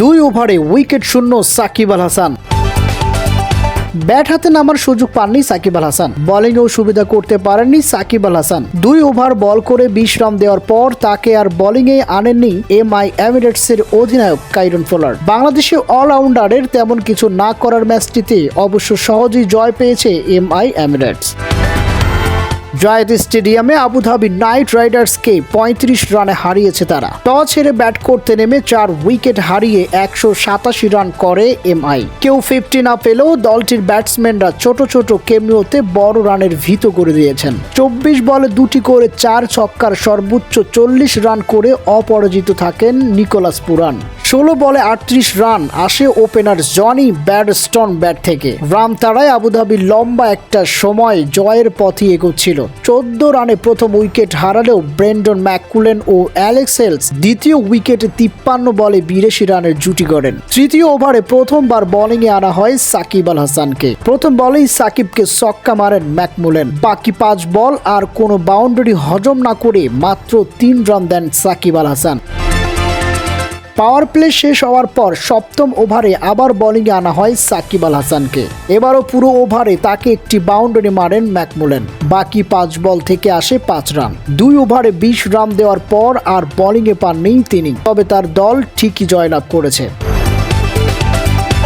দুই ওভারে উইকেট শূন্য সাকিব আল হাসান। ব্যাট হাতে নামার সুযোগ পাননি সাকিব আল হাসান। বোলিংয়েও সুবিধা করতে পারেননি সাকিব আল হাসান। দুই ওভার বল করে বিশ রান দেওয়ার পর তাকে আর বোলিংয়ে আনেননি এম আই এমিরেটসের অধিনায়ক কাইরন ফোলার। বাংলাদেশে অলরাউন্ডারের তেমন কিছু না করার ম্যাচটিতে অবশ্য সহজেই জয় পেয়েছে এম আই এমিরেটস। জয়েদ স্টেডিয়ামে আবুধাবি নাইট রাইডার্সকে পঁয়ত্রিশ রানে হারিয়েছে তারা। টস হেরে ব্যাট করতে নেমে চার উইকেট হারিয়ে একশো সাতাশি রান করে এমআই। কেউ ফিফটি না পেলেও দলটির ব্যাটসম্যানরা ছোট ছোট কেমিওতে বড় রানের ভীত করে দিয়েছেন। চব্বিশ বলে দুটি করে চার ছক্কার সর্বোচ্চ চল্লিশ রান করে অপরাজিত থাকেন নিকোলাস পুরান। ষোলো বলে আটত্রিশ রান আসে ওপেনার জনি ব্যাডস্টন ব্যাট থেকে। রান তাড়ায় আবুধাবির লম্বা একটা সময় জয়ের পথে এগোচ্ছিল। চোদ্দ রানে প্রথম উইকেট হারালেও ব্রেন্ডন ম্যাকুলেন ও অ্যালেক্স হেলস দ্বিতীয় উইকেটে তিপ্পান্ন বলে বিরাশি রানের জুটি গড়েন। তৃতীয় ওভারে প্রথমবার বোলিংয়ে আনা হয় সাকিব আল হাসানকে। প্রথম বলেই সাকিবকে সক্কা মারেন ম্যাকমুলেন বাকি পাঁচ বল আর কোনো বাউন্ডারি হজম না করে মাত্র তিন রান দেন সাকিব আল হাসান। পাওয়ার প্লে শেষ হওয়ার পর সপ্তম ওভারে আবার বোলিংয়ে আনা হয় সাকিব আল হাসানকে। এবারও পুরো ওভারে তাকে একটি বাউন্ডারি মারেন ম্যাকমুলেন। বাকি পাঁচ বল থেকে আসে পাঁচ রান। দুই ওভারে বিশ রান দেওয়ার পর আর বোলিংয়ে পাননি তিনি। তবে তার দল ঠিকই জয়লাভ করেছে।